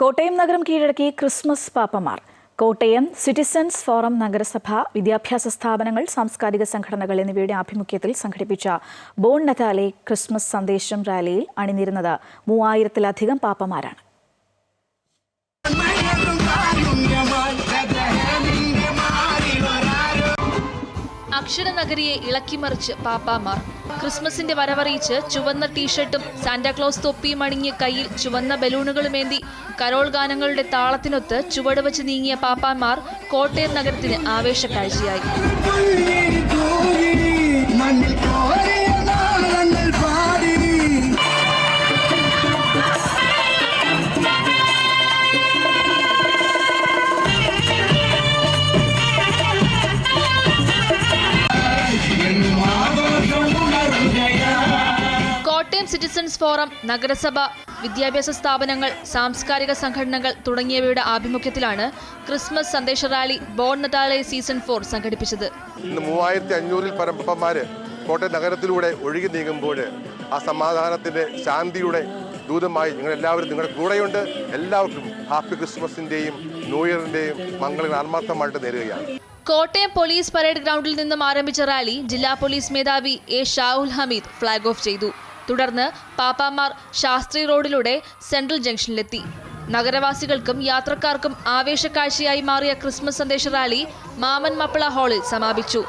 കോട്ടയം നഗരം കീഴടക്കി ക്രിസ്മസ് പാപ്പമാർ. കോട്ടയം സിറ്റിസൺസ് ഫോറം നഗരസഭ വിദ്യാഭ്യാസ സ്ഥാപനങ്ങൾ സാംസ്കാരിക സംഘടനകൾ എന്നിവയുടെ ആഭിമുഖ്യത്തിൽ സംഘടിപ്പിച്ച ബോൺ നതാലെ ക്രിസ്മസ് സന്ദേശം റാലിയിൽ അണിനിരുന്നത് മൂവായിരത്തിലധികം പാപ്പമാരാണ്. അക്ഷരനഗരിയെ ഇളക്കിമറിച്ച് പാപ്പാമാർ. ക്രിസ്മസിന്റെ വരവറിയിച്ച് ചുവന്ന ടീഷർട്ടും സാന്റാക്ലോസ് തൊപ്പിയും അണിഞ്ഞ് കയ്യിൽ ചുവന്ന ബലൂണുകളുമേന്തി കരോൾ ഗാനങ്ങളുടെ താളത്തിനൊത്ത് ചുവട് വെച്ച് നീങ്ങിയ പാപ്പാന്മാർ കോട്ടയം നഗരത്തിന് ആവേശക്കാഴ്ചയായി. സിറ്റിസൺസ് ഫോറം നഗരസഭ വിദ്യാഭ്യാസ സ്ഥാപനങ്ങൾ സാംസ്കാരിക സംഘടനകൾ തുടങ്ങിയവയുടെ ആഭിമുഖ്യത്തിലാണ് ക്രിസ്മസ് സന്ദേശ rally Bon Natale season four സംഘടിപ്പിച്ചത്. ഇന്ന് മൂവായിരത്തി അഞ്ഞൂറിൽ പരം പപ്പന്മാര് കോട്ടയം നഗരത്തിലൂടെ ഒഴുകി നീങ്ങുമ്പോൾ ആ സമാധാനത്തിന്റെ ശാന്തിയുടെ ദൂതമായി നിങ്ങൾ എല്ലാവരും നിങ്ങളുടെ കൂടെയുണ്ട്. എല്ലാവർക്കും ഹാപ്പി ക്രിസ്മസിന്റെയും ന്യൂ ഇയറിന്റെയും മംഗളങ്ങൾ ആത്മാർത്ഥമായിട്ട് നേരുകയാണ്. കോട്ടയം പോലീസ് പരേഡ് ഗ്രൗണ്ടിൽ നിന്നും ആരംഭിച്ച റാലി ജില്ലാ പോലീസ് മേധാവി A Shahul Hameed flag off ചെയ്തു. തുടർന്ന് പാപ്പാമാർ ശാസ്ത്രി റോഡിലൂടെ സെൻട്രൽ ജംഗ്ഷനിലെത്തി. നഗരവാസികൾക്കും യാത്രക്കാർക്കും ആവേശക്കാഴ്ചയായി മാറിയ ക്രിസ്മസ് സന്ദേശ റാലി മാമൻ മപ്പിള ഹാളിൽ സമാപിച്ചു.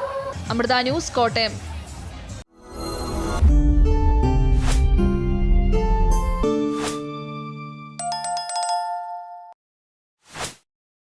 അമൃത ന്യൂസ് കോട്ടയം.